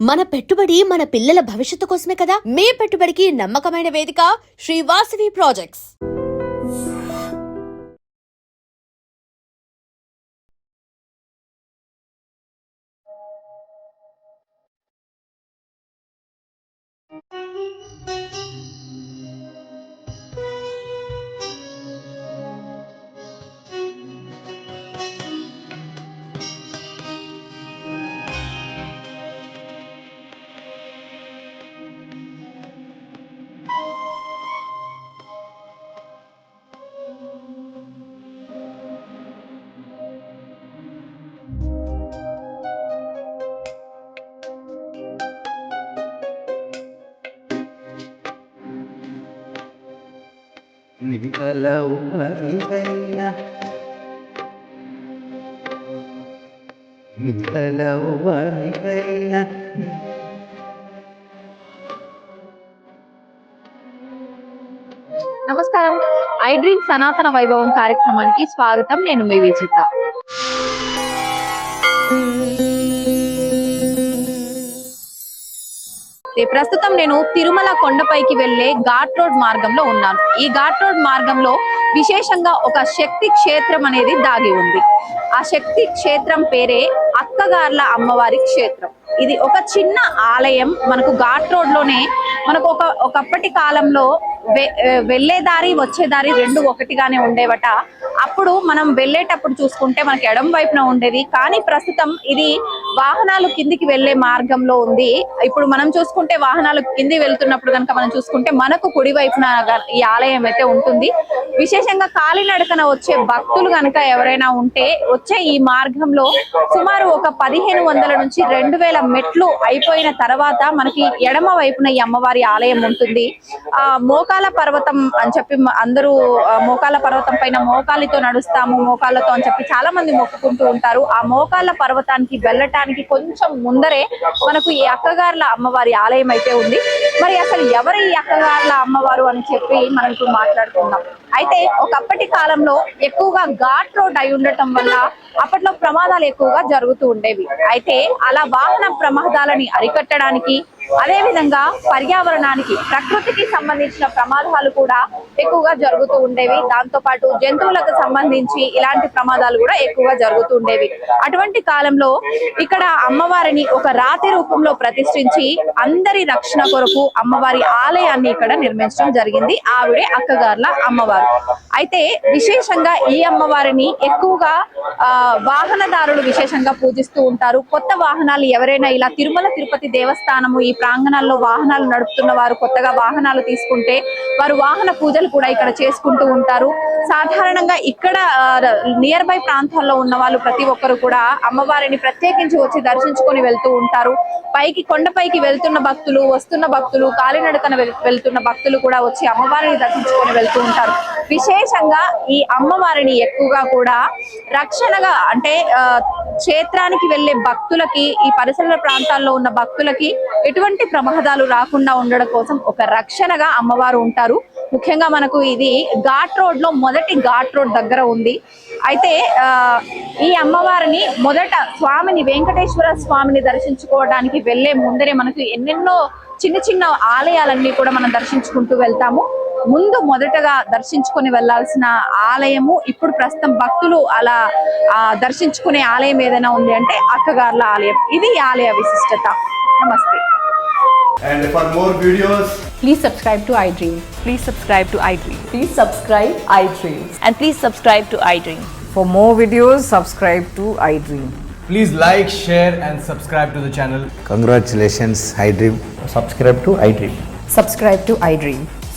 మన పెట్టుబడి మన పిల్లల భవిష్యత్తు కోసమే కదా? మీ పెట్టుబడికి నమ్మకమైన వేదిక శ్రీవాసవి ప్రాజెక్ట్స్. నమస్కారం. ఐ డ్రీమ్ సనాతన వైభవం కార్యక్రమానికి స్వాగతం. నేను మీ విజిత. ఈ ప్రస్తుతం నేను తిరుమల కొండపైకి వెళ్ళే ఘాట్ రోడ్ మార్గంలో ఉన్నాను. ఈ ఘాట్ రోడ్ మార్గంలో విశేషంగా ఒక శక్తి క్షేత్రం అనేది దాగి ఉంది. ఆ శక్తి క్షేత్రం పేరే అక్కగార్ల అమ్మవారి క్షేత్రం. ఇది ఒక చిన్న ఆలయం. మనకు ఘాట్ రోడ్లోనే మనకు ఒక ఒకప్పటి కాలంలో వె- వెళ్ళే దారి వచ్చే దారి రెండు ఒకటిగానే ఉండేవట. అప్పుడు మనం వెళ్ళేటప్పుడు చూసుకుంటే మనకి ఎడం వైపున ఉండేది కానీ ప్రస్తుతం ఇది వాహనాలు కిందికి వెళ్ళే మార్గంలో ఉంది. ఇప్పుడు మనం చూసుకుంటే వాహనాలు కింది వెళ్తున్నప్పుడు కనుక మనం చూసుకుంటే మనకు కుడి వైపున ఈ ఆలయం అయితే ఉంటుంది. విశేషంగా కాలినడకన వచ్చే భక్తులు కనుక ఎవరైనా ఉంటే వచ్చే ఈ మార్గంలో సుమారు ఒక పదిహేను వందల నుంచి రెండు వేల మెట్లు అయిపోయిన తర్వాత మనకి ఎడమ వైపున ఈ అమ్మవారి ఆలయం ఉంటుంది. ఆ మోకాల పర్వతం అని చెప్పి అందరూ మోకాల పర్వతం పైన మోకాలితో నడుస్తాము మోకాళ్ళతో అని చెప్పి చాలా మంది మొక్కుకుంటూ ఉంటారు. ఆ మోకాళ్ళ పర్వతానికి వెళ్ళటం వెళ్ళటానికి కొంచెం ముందరే మనకు ఈ అక్కగార్ల అమ్మవారి ఆలయం అయితే ఉంది. మరి అసలు ఎవరు ఈ అక్కగార్ల అమ్మవారు అని చెప్పి మనం ఇప్పుడు మాట్లాడుకుందాం. అయితే ఒకప్పటి కాలంలో ఎక్కువగా ఘాట్ రోడ్ అయి ఉండటం వల్ల అప్పట్లో ప్రమాదాలు ఎక్కువగా జరుగుతూ ఉండేవి. అయితే అలా వాహన ప్రమాదాలని అరికట్టడానికి అదే విధంగా పర్యావరణానికి ప్రకృతికి సంబంధించిన ప్రమాదాలు కూడా ఎక్కువగా జరుగుతూ ఉండేవి. దాంతో పాటు జంతువులకు సంబంధించి ఇలాంటి ప్రమాదాలు కూడా ఎక్కువగా జరుగుతూ ఉండేవి. అటువంటి కాలంలో ఇక్కడ అమ్మవారిని ఒక రాతి రూపంలో ప్రతిష్ఠించి అందరి రక్షణ కొరకు అమ్మవారి ఆలయాన్ని ఇక్కడ నిర్మించడం జరిగింది. ఆవిడే అక్కగార్ల అమ్మవారు. అయితే విశేషంగా ఈ అమ్మవారిని ఎక్కువగా ఆ వాహనదారులు విశేషంగా పూజిస్తూ ఉంటారు. కొత్త వాహనాలు ఎవరైనా ఇలా తిరుమల తిరుపతి దేవస్థానము ఈ ప్రాంగణాల్లో వాహనాలు నడుపుతున్న వారు కొత్తగా వాహనాలు తీసుకుంటే వారు వాహన పూజలు కూడా ఇక్కడ చేసుకుంటూ ఉంటారు. సాధారణంగా ఇక్కడ నియర్ బై ప్రాంతాల్లో ఉన్న వాళ్ళు ప్రతి ఒక్కరు కూడా అమ్మవారిని ప్రత్యేకించి వచ్చి దర్శించుకొని వెళ్తూ ఉంటారు. పైకి కొండపైకి వెళ్తున్న భక్తులు వస్తున్న భక్తులు కాలినడకన వెళ్తున్న భక్తులు కూడా వచ్చి అమ్మవారిని దర్శించుకొని వెళ్తూ ఉంటారు. విశేషంగా ఈ అమ్మవారిని ఎక్కువగా కూడా రక్షణగా అంటే క్షేత్రానికి వెళ్ళే భక్తులకి ఈ పరిసర ప్రాంతాల్లో ఉన్న భక్తులకి ఎటువంటి ప్రమాదాలు రాకుండా ఉండడం కోసం ఒక రక్షణగా అమ్మవారు ఉంటారు. ముఖ్యంగా మనకు ఇది ఘాట్ రోడ్లో మొదటి ఘాట్ రోడ్ దగ్గర ఉంది. అయితే ఈ అమ్మవారిని మొదట స్వామిని వెంకటేశ్వర స్వామిని దర్శించుకోవడానికి వెళ్ళే ముందరే మనకు ఎన్నెన్నో చిన్న చిన్న ఆలయాలన్నీ కూడా మనం దర్శించుకుంటూ వెళ్తాము. ముందు మొదటగా దర్శించుకొని వెళ్ళాల్సిన ఆలయము ఇప్పుడు ప్రస్తుతం భక్తులు అలా ఆ, దర్శించుకునే ఆలయం ఏదైనా ఉంది అంటే అక్కగార్ల ఆలయం ఇది ఆలయ విశిష్టత నమస్తే And for more videos, Please subscribe to iDream. Please subscribe to iDream. Please subscribe iDreams. And please subscribe to iDream. For more videos, subscribe to iDream. please like, share, and subscribe to the channel. Congratulations, iDream. subscribe to iDream. Subscribe to iDream.